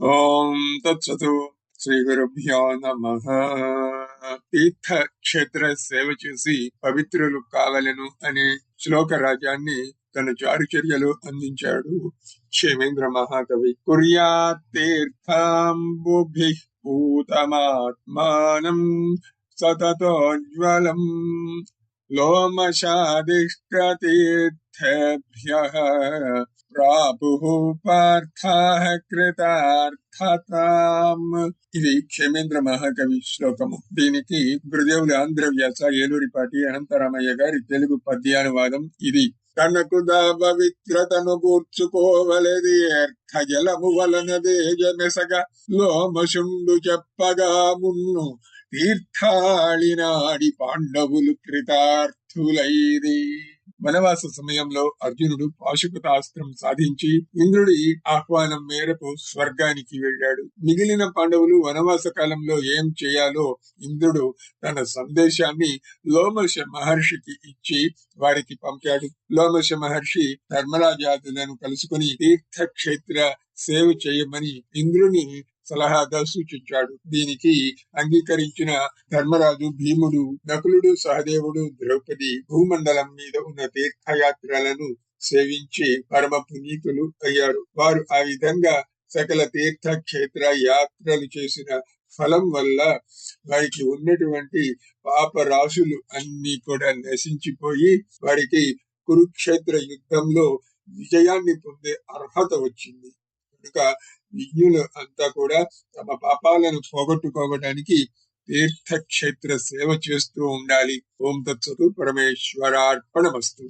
ఓం తత్సతు శ్రీ గురుభ్యో నమ తీర్థ క్షేత్ర సేవ చేసి పవిత్రులు కావలను అనే శ్లోక రాజాన్ని తన చారుచర్యలు అందించాడు క్షేమేంద్ర మహాకవి. కుర్యాత్ తీర్థాంబుభి పూతమాత్మానం సతతోజ్వలం లోమశాదిష్టతీర్థభ్యः ప్రాపుః పార్థాః కృతార్థతాం ఇది క్షేమేంద్ర మహాకవి శ్లోకము. దీనికి గురుదేవులు ఆంధ్ర వ్యాస ఏలూరిపాటి అనంతరామయ్య గారి తెలుగు పద్యానువాదం ఇది. తనకు పవిత్రతను కూర్చుకోవలది అర్థ జలము వలన దేజమెసగ లోమశుండు చెప్పగా మున్ను తీర్థాళినాడి పాండవులు కృతార్థులైది. వనవాస సమయంలో అర్జునుడు పాశుపతాస్త్రం సాధించి ఇంద్రుడి ఆహ్వానం మేరకు స్వర్గానికి వెళ్ళాడు. మిగిలిన పాండవులు వనవాస కాలంలో ఏం చేయాలో ఇంద్రుడు తన సందేశాన్ని లోమశ మహర్షికి ఇచ్చి వారికి పంపాడు. లోమశ మహర్షి ధర్మరాజాదులను కలుసుకుని తీర్థక్షేత్ర సేవ చేయమని ఇంద్రుని సలహాగా సూచించాడు. దీనికి అంగీకరించిన ధర్మరాజు భీముడు నకులుడు సహదేవుడు ద్రౌపది భూమండలం మీద ఉన్న తీర్థయాత్రలను సేవించి పరమ పునీతులు అయ్యారు. వారు ఆ విధంగా సకల తీర్థ క్షేత్ర యాత్రలు చేసిన ఫలం వల్ల వారికి ఉన్నటువంటి పాప రాశులు అన్ని కూడా నశించిపోయి వారికి కురుక్షేత్ర యుద్ధంలో విజయాన్ని పొందే అర్హత వచ్చింది. కనుక విజ్ఞులు అంతా కూడా తమ పాపాలను పోగొట్టుకోవడానికి తీర్థక్షేత్ర సేవ చేస్తూ ఉండాలి. ఓం తత్సతు పరమేశ్వరార్పణమస్తు.